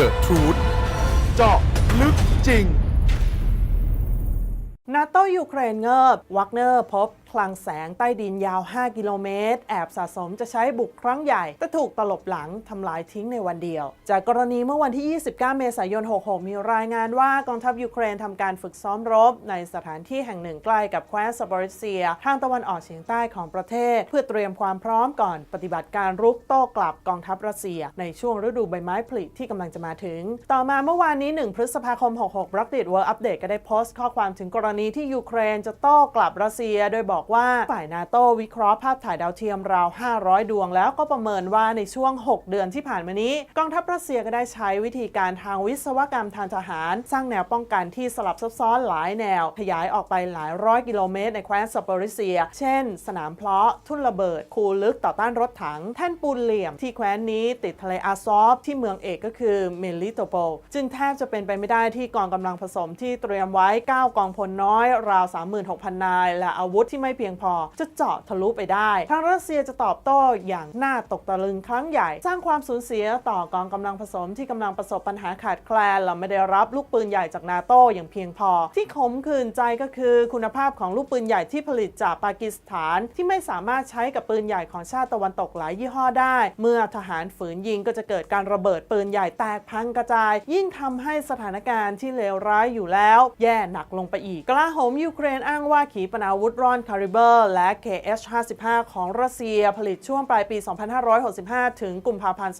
The Truth เจาะลึกจริง นาโตยูเครนเงิบวักเนอร์พบ คลังแสงใต้ดินยาว 5 กิโลเมตร แอบสะสมจะใช้บุกครั้งใหญ่ แต่ถูกตลบหลังทำลายทิ้งในวันเดียว จากกรณีเมื่อวันที่ 29 เมษายน 66 มีรายงานว่ากองทัพยูเครนทำการฝึกซ้อมรบ ในสถานที่แห่งหนึ่งใกล้กับแคว้นซาบอริเซีย ทางตะวันออกเฉียงใต้ของประเทศ เพื่อเตรียมความพร้อมก่อนปฏิบัติการรุกโต้กลับกองทัพรัสเซีย ในช่วงฤดูใบไม้ผลิที่กำลังจะมาถึง ต่อมาเมื่อวานนี้ 1 พฤษภาคม 66รักดิดเวิร์อัปเดตก็ได้โพสต์ข้อความถึงกรณีที่ยูเครนจะโต้กลับรัสเซีย โดยบอกว่าฝ่ายนาโตวิเคราะห์ภาพถ่ายดาวเทียมราว 500 ดวงแล้วก็ประเมินว่าในช่วง 6 เดือนที่ผ่านมานี้ กองทัพรัสเซียก็ได้ใช้วิธีการทางวิศวกรรมทางทหาร สร้างแนวป้องกันที่สลับซับซ้อนหลายแนว ขยายออกไปหลายร้อยกิโลเมตร ในแคว้นซาปอริเซีย เช่น สนามเพลาะ ทุ่นระเบิด คูลึกต่อต้านรถถัง แท่นปูนเหลี่ยมที่แคว้นนี้ติดทะเลอาซอฟที่เมืองเอกก็คือเมลิโตโปจึงแทบจะเป็นไปไม่ได้ที่กองกำลังผสมที่เตรียมไว้ 9 กองพลน้อยราว 36,000 นาย และอาวุธที่ไม่เพียงพอ จะเจาะทะลุไปได้ ทางรัสเซียจะตอบโต้อย่างน่าตกตะลึงครั้งใหญ่ สร้างความสูญเสียต่อกองกำลังผสมที่กำลังประสบปัญหาขาดแคลนและไม่ได้รับลูกปืนใหญ่จากนาโต้อย่างเพียงพอ ที่ขมขื่นใจก็คือคุณภาพของลูกปืนใหญ่ที่ผลิตจากปากีสถาน ที่ไม่สามารถใช้กับปืนใหญ่ของชาติตะวันตกหลายยี่ห้อได้ เมื่อทหารฝืนยิงก็จะเกิดการระเบิดปืนใหญ่แตกพังกระจาย ยิ่งทำให้สถานการณ์ที่เลวร้ายอยู่แล้ว แย่หนักลงไปอีกกลาโหมยูเครนอ้างว่าขีปนาวุธร่อนคาริเบอร์และ KH-55 ของรัสเซียผลิตช่วงปลายปี 2565 ถึงกุมภาพันธ์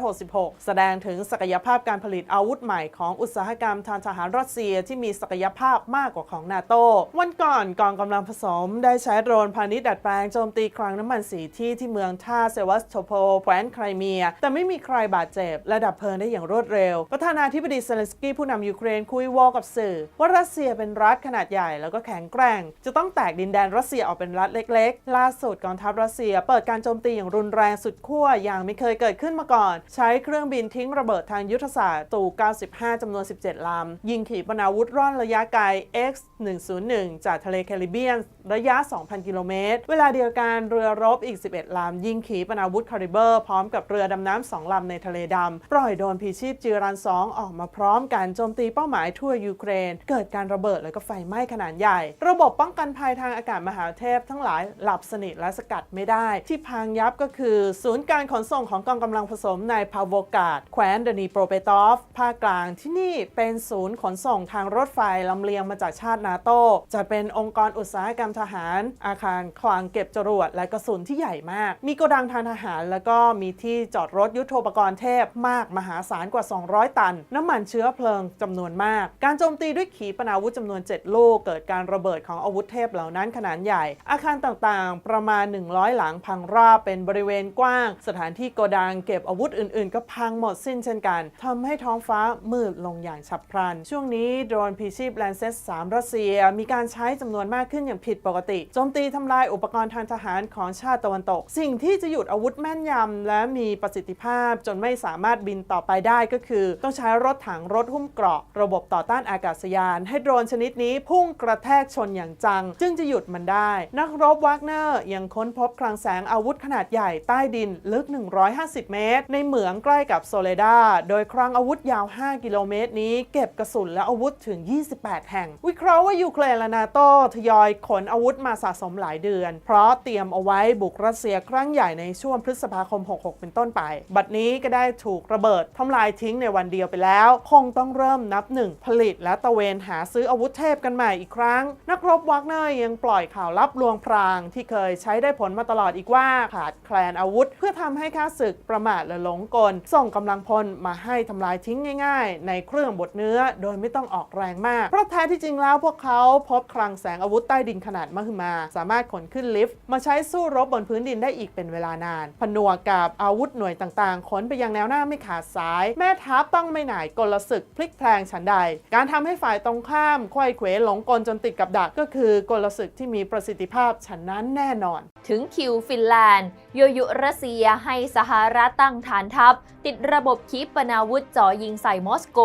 2566 แสดงถึงศักยภาพการผลิตอาวุธใหม่ของอุตสาหกรรมทางทหารรัสเซียที่มีศักยภาพมากกว่าของนาโต วันก่อนกองกำลังผสมได้ใช้โดรนพาณิชย์ดัดแปลงโจมตีคลังน้ำมันสีที่ที่เมืองท่าเซวัสโตโพลแคว้นไครเมีย แต่ไม่มีใครบาดเจ็บและดับเพลิงได้อย่างรวดเร็ว ประธานาธิบดีเซเลนสกี้ผู้นำยูเครนคุยวอกับสื่อ ว่ารัสเซียเป็นรัฐขนาดใหญ่แล้วก็แข็งแกร่ง จะต้องแตกดินแดนรัสเซียออกเป็นรัฐเล็ก ๆ ล่าสุดกองทัพรัสเซียเปิดการโจมตีอย่างรุนแรงสุดขั้วอย่างไม่เคยเกิดขึ้นมาก่อน ใช้เครื่องบินทิ้งระเบิดทางยุทธศาสตร์ตู 95 จำนวน 17 ลำ ยิงขีปนาวุธร่อนระยะไกล X-101 จากทะเลแคริบเบียน ระยะ 2,000 กิโลเมตร เวลาเดียวกันเรือรบอีก 11 ลำ ยิงขีปนาวุธคาริเบอร์พร้อมกับเรือดำน้ำ2ลำในทะเลดำ ปล่อยโดนพีชีพจีรัน 2 ออกมาพร้อมกันโจมตีเป้าหมายทั่วยูเครน เกิดการระเบิดและก็ไฟไหม้ขนาดใหญ่ ระบบป้องกันภัยทางอากาศมหาเทพทั้งหลายหลับสนิทและสกัดไม่ได้ ที่พังยับก็คือ ศูนย์การขนส่งของกองกำลังผสมในพาวโวกาดแคว้นเดนีโปรเปตอฟภาคกลางที่นี่เป็นศูนย์ขนส่งทางรถไฟลำเลียงมาจากชาตินาโต จะเป็นองค์กรอุตสาหกรรมทหาร อาคารคลังเก็บจรวดและกระสุนที่ใหญ่มาก มีโกดังทางทหาร แล้วก็มีที่จอดรถยุทโธปกรณ์เทพมากมหาศาลกว่า 200 ตัน น้ำมันเชื้อเพลิงจำนวนมาก การโจมตีด้วยขีปนาวุธจำนวน 7 ลูกเกิดการระเบิดของอาวุธเทพเหล่านั้นขนาดใหญ่ อาคารต่างๆ ประมาณ 100 หลังพังราบเป็นบริเวณกว้าง สถานที่โกดังเก็บอาวุธอื่นๆ ก็พังหมดสิ้นเช่นกันทำให้ท้องฟ้ามืดลงอย่างฉับพลัน ช่วงนี้โดรนพีชีพแลนเซส3รัสเซีย มีการใช้จำนวนมากขึ้นอย่างผิดปกติโจมตีทำลายอุปกรณ์ทางทหารของชาติตะวันตก สิ่งที่จะหยุดอาวุธแม่นยำและมีประสิทธิภาพจนไม่สามารถบินต่อไปได้ก็คือ ต้องใช้รถถังรถหุ้มเกราะ ระบบต่อต้านอากาศยาน ให้โดรนชนิดนี้พุ่งกระแทกชนอย่างจัง จึงจะหยุดมันได้ นักรบวากเนอร์ยังค้นพบคลังแสงอาวุธขนาดใหญ่ใต้ดินลึก 150 เมตร ในเหมืองใกล้กับโซเลดา โดยคลังอาวุธยาว 5 กิโลเมตรนี้เก็บกระสุนและอาวุธถึง 28 แห่ง วิเคราะห์ว่ายูเครนและนาโตทยอยขนอาวุธมาสะสมหลายเดือน เพราะเตรียมเอาไว้บุกรัสเซียครั้งใหญ่ในช่วงพฤษภาคม 66 เป็นต้นไป บัดนี้ก็ได้ถูกระเบิดทำลายทิ้งในวันเดียวไปแล้ว คงต้องเริ่มนับหนึ่งผลิตและตะเวนหาซื้ออาวุธเทพกันใหม่อีกครั้ง นักรบวากเนอร์ยังปล่อยข่าวลับลวงพรางที่เคยใช้ได้ผลมาตลอดอีกว่าขาดแคลนอาวุธ เพื่อทำให้ข้าศึกประมาทและหลงกล ส่งกำลังพลมาให้ทำลายทิ้งง่าย ๆ ในเครื่องบดเนื้อโดยไม่ต้องออกแรงมาก เพราะแท้ที่จริงแล้วพวกเขาพบคลังแสงอาวุธใต้ดินขนาดมหึมา สามารถขนขึ้นลิฟต์มาใช้สู้รบบนพื้นดินได้อีกเป็นเวลานาน ผนวกกับอาวุธหน่วยต่างๆ ขนไปยังแนวหน้าไม่ขาดสาย แม่ทัพต้องไม่หน่ายกลศึกพลิกแพลงฉันใด การทำให้ฝ่ายตรงข้ามไขว้เขวหลงกลจนติดกับดักก็คือกลศึกที่มีประสิทธิภาพฉันนั้นแน่นอน ถึงคิวฟินแลนด์โยยุรัสเซียให้สหรัฐตั้งฐานทัพ ติดระบบขีปนาวุธจ่อยิงใส่มอสโก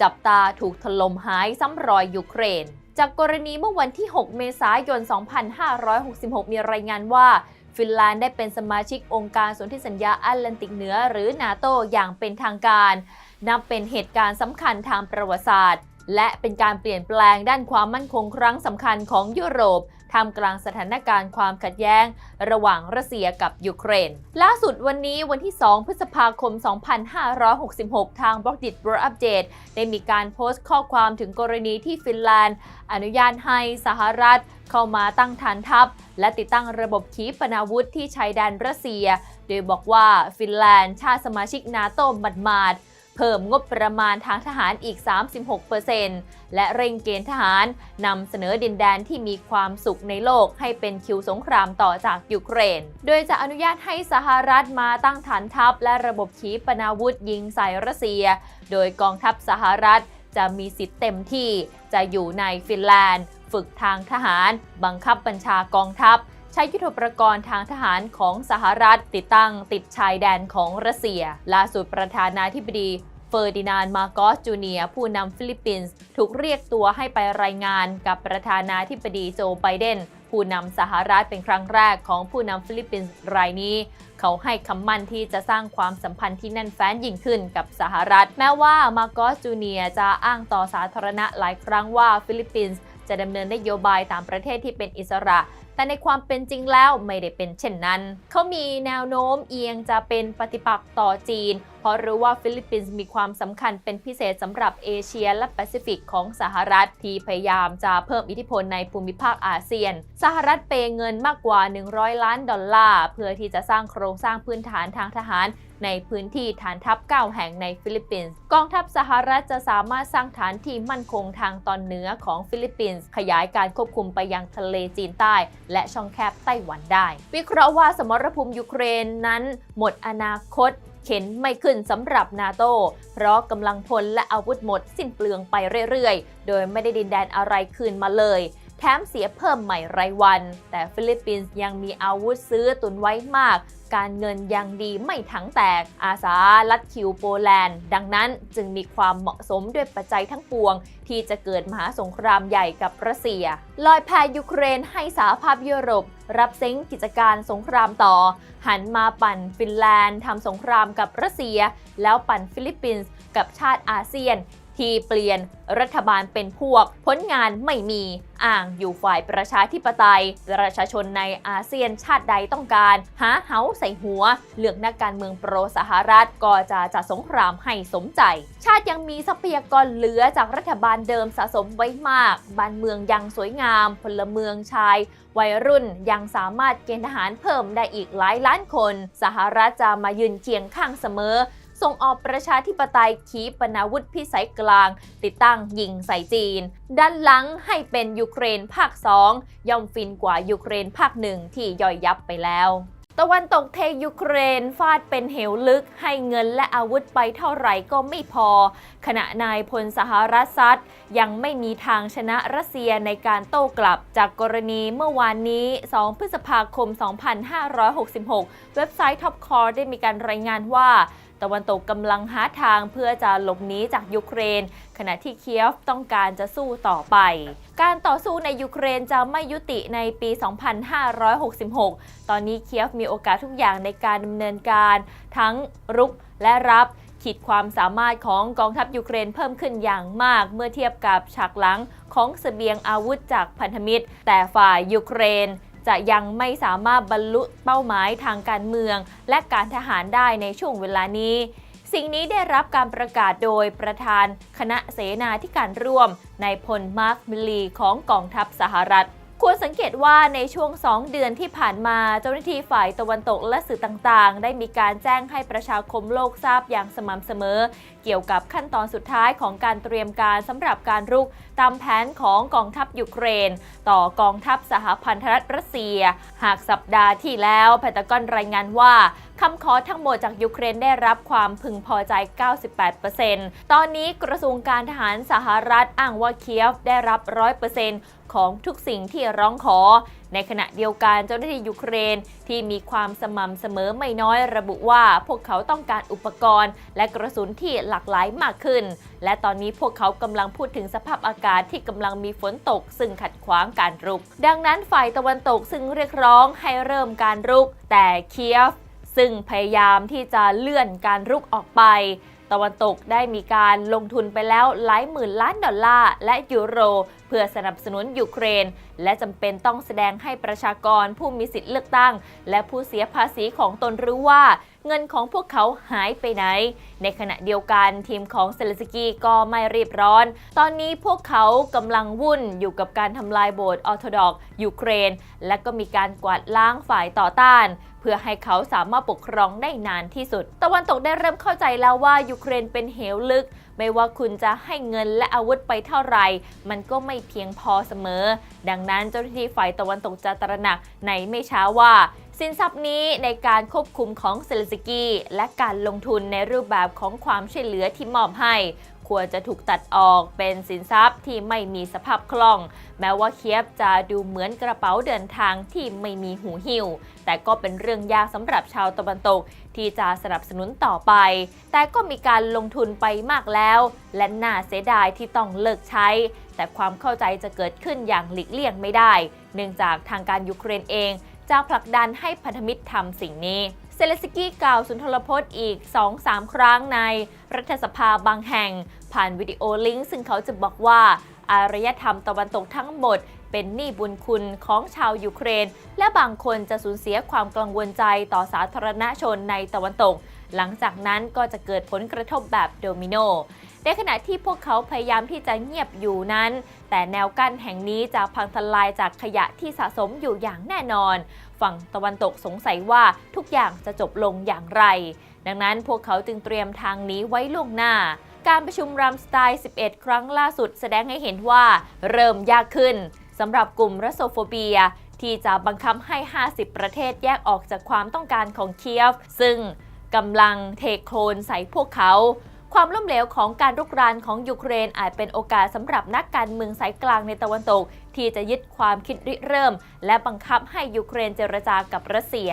จับตาถูกถล่มหายซ้ำรอยยูเครน จากกรณีเมื่อวันที่ 6 เมษายน 2566 มีรายงานว่าฟินแลนด์ได้เป็นสมาชิกองค์การสนธิสัญญาแอตแลนติกเหนือหรือนาโตอย่างเป็นทางการ นับเป็นเหตุการณ์สำคัญทางประวัติศาสตร์ และเป็นการเปลี่ยนแปลงด้านความมั่นคงครั้งสำคัญของยุโรปท่ามกลางสถานการณ์ความขัดแย้ง ระหว่างรัสเซียกับยูเครน ล่าสุดวันนี้วันที่ 2 พฤษภาคม 2566 ทางบล็อกดิ b บ o อัปเดตได้มีการโพสต์ข้อความถึงกรณีที่ฟินแลนด์ อนุญาตให้สหรัฐเข้ามาตั้งฐานทัพ และติดตั้งระบบขีปนาวุธที่ชายแดนรัสเซีย โดยบอกว่าฟินแลนด์ชาติสมาชิกนาโตหมาดๆ เพิ่มงบประมาณทางทหารอีก 36%และเร่งเกณฑ์ทหารนำเสนอดินแดนที่มีความสุขในโลกให้เป็นคิวสงครามต่อจากยูเครน โดยจะอนุญาตให้สหรัฐมาตั้งฐานทัพ และระบบขีปนาวุธยิงใส่รัสเซีย โดยกองทัพสหรัฐจะมีสิทธิ์เต็มที่จะอยู่ในฟินแลนด์ ฝึกทางทหาร บังคับบัญชากองทัพ ใช้ยุทโธปกรณ์ทางทหารของสหรัฐติดตั้งติดชายแดนของรัสเซีย ล่าสุดประธานาธิบดีเฟอร์ดินานมาโกสจูเนียผู้นำฟิลิปปินส์ถูกเรียกตัวให้ไปรายงานกับประธานาธิบดีโจไบเดนผู้นำสหรัฐเป็นครั้งแรกของผู้นำฟิลิปปินส์รายนี้ เขาให้คำมั่นที่จะสร้างความสัมพันธ์ที่แน่นแฟ้นยิ่งขึ้นกับสหรัฐ แม้ว่ามาโกสจูเนียจะอ้างต่อสาธารณะหลายครั้งว่าฟิลิปปินส์จะดำเนินนโยบายตามประเทศที่เป็นอิสระ แต่ในความเป็นจริงแล้วไม่ได้เป็นเช่นนั้น เขามีแนวโน้มเอียงจะเป็นปฏิปักษ์ต่อจีน เพราะรู้ว่าฟิลิปปินส์มีความสำคัญเป็นพิเศษสำหรับเอเชียและแปซิฟิกของสหรัฐที่พยายามจะเพิ่มอิทธิพลในภูมิภาคอาเซียน สหรัฐเปย์เงินมากกว่า 100 ล้านดอลลาร์ เพื่อที่จะสร้างโครงสร้างพื้นฐานทางทหาร ในพื้นที่ฐานทัพ 9 แห่งในฟิลิปปินส์ กองทัพสหรัฐจะสามารถสร้างฐานที่มั่นคงทางตอนเหนือของฟิลิปปินส์ขยายการควบคุมไปยังทะเลจีนใต้ และช่องแคบไต้หวันได้ วิเคราะห์ว่าสมรภูมิยูเครนนั้น หมดอนาคตเข็นไม่ขึ้นสำหรับนาโต เพราะกำลังพลและอาวุธหมดสิ้นเปลืองไปเรื่อยๆ โดยไม่ได้ดินแดนอะไรคืนมาเลย แถมเสียเพิ่มใหม่รายวัน แต่ฟิลิปปินส์ยังมีอาวุธซื้อตุนไว้มาก การเงินยังดีไม่ถังแตก อาสาลัดคิวโปแลนด์ ดังนั้นจึงมีความเหมาะสมด้วยปัจจัยทั้งปวง ที่จะเกิดมหาสงครามใหญ่กับรัสเซีย ลอยแพยูเครนให้สหภาพยุโรป รับเซ้งกิจการสงครามต่อ หันมาปั่นฟินแลนด์ทำสงครามกับรัสเซีย แล้วปั่นฟิลิปปินส์กับชาติอาเซียน ที่เปลี่ยนรัฐบาลเป็นพวกผลงานไม่มีอ่างอยู่ฝ่ายประชาธิปไตย ประชาชนในอาเซียนชาติใดต้องการ หาเฮาใส่หัว เลือกนักการเมืองโปรสหรัฐก็จะจัดสงครามให้สมใจ ชาติยังมีทรัพยากรเหลือจากรัฐบาลเดิมสะสมไว้มาก บ้านเมืองยังสวยงาม พลเมืองชาย วัยรุ่นยังสามารถเกณฑ์ทหารเพิ่มได้อีกหลายล้านคน สหรัฐจะมายืนเคียงข้างเสมอ ส่งออกประชาธิปไตยขีปนาวุธพิสัยกลาง ติดตั้งยิงใส่จีน ด้านหลังให้เป็นยูเครนภาค 2 ย่อมฟินกว่ายูเครนภาคหนึ่งที่ย่อยยับไปแล้วตะวันตกเทยูเครนฟาดเป็นเหวลึกให้เงินและอาวุธไปเท่าไหร่ก็ไม่พอ ขณะนายพลสหรัฐซัดยังไม่มีทางชนะรัสเซียในการโต้กลับจากกรณีเมื่อวานนี้ 2 พฤษภาคม 2566 เว็บไซต์ Top Core ได้มีการรายงานว่า ตะวันตกกำลังหาทางเพื่อจะหลบหนีจากยูเครน ขณะที่เคียฟต้องการจะสู้ต่อไป การต่อสู้ในยูเครนจะไม่ยุติในปี 2566 ตอนนี้เคียฟมีโอกาสทุกอย่างในการดำเนินการ ทั้งรุกและรับขีดความสามารถของกองทัพยูเครนเพิ่มขึ้นอย่างมาก เมื่อเทียบกับฉากหลังของเสบียงอาวุธจากพันธมิตร แต่ฝ่ายยูเครน จะยังไม่สามารถบรรลุเป้าหมายทางการเมือง และการทหารได้ในช่วงเวลานี้ สิ่งนี้ได้รับการประกาศโดยประธานคณะเสนาธิการร่วมนายพลมาร์คมิลลีของกองทัพสหรัฐ ควรสังเกตว่าในช่วง 2 เดือนที่ผ่านมาเจ้าหน้าที่ฝ่ายตะวันตกและสื่อต่างๆ ได้มีการแจ้งให้ประชาคมโลกทราบอย่างสม่ำเสมอ เกี่ยวกับขั้นตอนสุดท้ายของการเตรียมการสำหรับการรุกตามแผนของกองทัพยูเครน ต่อกองทัพสหพันธรัฐรัสเซีย หากสัปดาห์ที่แล้วแพนตากอนรายงานว่า คำขอทั้งหมดจากยูเครนได้รับความพึงพอใจ 98%ตอนนี้กระทรวงการทหารสหรัฐอ้างว่าเคียฟได้รับ 100%ของทุกสิ่งที่ร้องขอ ในขณะเดียวกันเจ้าหน้าที่ยูเครนที่มีความสม่ำเสมอไม่น้อยระบุว่าพวกเขาต้องการอุปกรณ์ และกระสุนที่หลากหลายมากขึ้น และตอนนี้พวกเขากำลังพูดถึงสภาพอากาศที่กำลังมีฝนตก ซึ่งขัดขวางการรุก ดังนั้นฝ่ายตะวันตกซึ่งเรียกร้องให้เริ่มการรุก แต่เคียฟ ซึ่งพยายามที่จะเลื่อนการรุกออกไป ตะวันตกได้มีการลงทุนไปแล้วหลายหมื่นล้านดอลลาร์และยูโร เพื่อสนับสนุนยูเครน และจำเป็นต้องแสดงให้ประชากรผู้มีสิทธิ์เลือกตั้ง และผู้เสียภาษีของตนรู้ว่าเงินของพวกเขาหายไปไหน ในขณะเดียวกันทีมของเซเลสกี้ก็ไม่รีบร้อน ตอนนี้พวกเขากำลังวุ่นอยู่กับการทำลายโบสถ์ออร์โธดอกซ์ยูเครน และก็มีการกวาดล้างฝ่ายต่อต้าน เพื่อให้เขาสามารถปกครองได้นานที่สุด ตะวันตกได้เริ่มเข้าใจแล้วว่ายูเครนเป็นเหวลึก ไม่ว่าคุณจะให้เงินและอาวุธไปเท่าไหร่ มันก็ไม่เพียงพอเสมอ ดังนั้นเจ้าหน้าที่ฝ่ายตะวันตกจะตระหนักในไม่ช้าว่าสินทรัพย์นี้ในการควบคุมของเซเลสกี้และการลงทุนในรูปแบบของความช่วยเหลือที่มอบให้ ควรจะถูกตัดออกเป็นสินทรัพย์ที่ไม่มีสภาพคล่อง แม้ว่าเคียฟจะดูเหมือนกระเป๋าเดินทางที่ไม่มีหูหิ้ว แต่ก็เป็นเรื่องยากสำหรับชาวตะวันตก ที่จะสนับสนุนต่อไป แต่ก็มีการลงทุนไปมากแล้ว และน่าเสียดายที่ต้องเลิกใช้ แต่ความเข้าใจจะเกิดขึ้นอย่างหลีกเลี่ยงไม่ได้ เนื่องจากทางการยูเครนเองจะผลักดันให้พันธมิตรทำสิ่งนี้ เซเลสกี้กล่าวสุนทรพจน์อีก 2-3 ครั้งในรัฐสภาบางแห่ง ผ่านวิดีโอลิงก์ซึ่งเขาจะบอกว่า อารยธรรมตะวันตกทั้งหมด เป็นหนี้บุญคุณของชาวยูเครน และบางคนจะสูญเสียความกังวลใจต่อสาธารณชนในตะวันตก หลังจากนั้นก็จะเกิดผลกระทบแบบโดมิโน ในขณะที่พวกเขาพยายามที่จะเงียบอยู่นั้น แต่แนวกั้นแห่งนี้จะพังทลายจากขยะที่สะสมอยู่อย่างแน่นอน ฝั่งตะวันตกสงสัยว่าทุกอย่างจะจบลงอย่างไร ดังนั้นพวกเขาจึงเตรียมทางนี้ไว้ล่วงหน้าการประชุมรัมสไตล์ 11 ครั้งล่าสุดแสดงให้เห็นว่าเริ่มยากขึ้นสำหรับกลุ่มรัสโซโฟเบีย ที่จะบังคับให้ 50 ประเทศแยกออกจากความต้องการของเคียฟ ซึ่งกำลังเทโคลนใส่พวกเขา ความล้มเหลวของการรุกรานของยูเครนอาจเป็นโอกาสสำหรับนักการเมืองสายกลางในตะวันตก ที่จะยึดความคิดริเริ่ม และบังคับให้ยูเครนเจรจากับรัสเซีย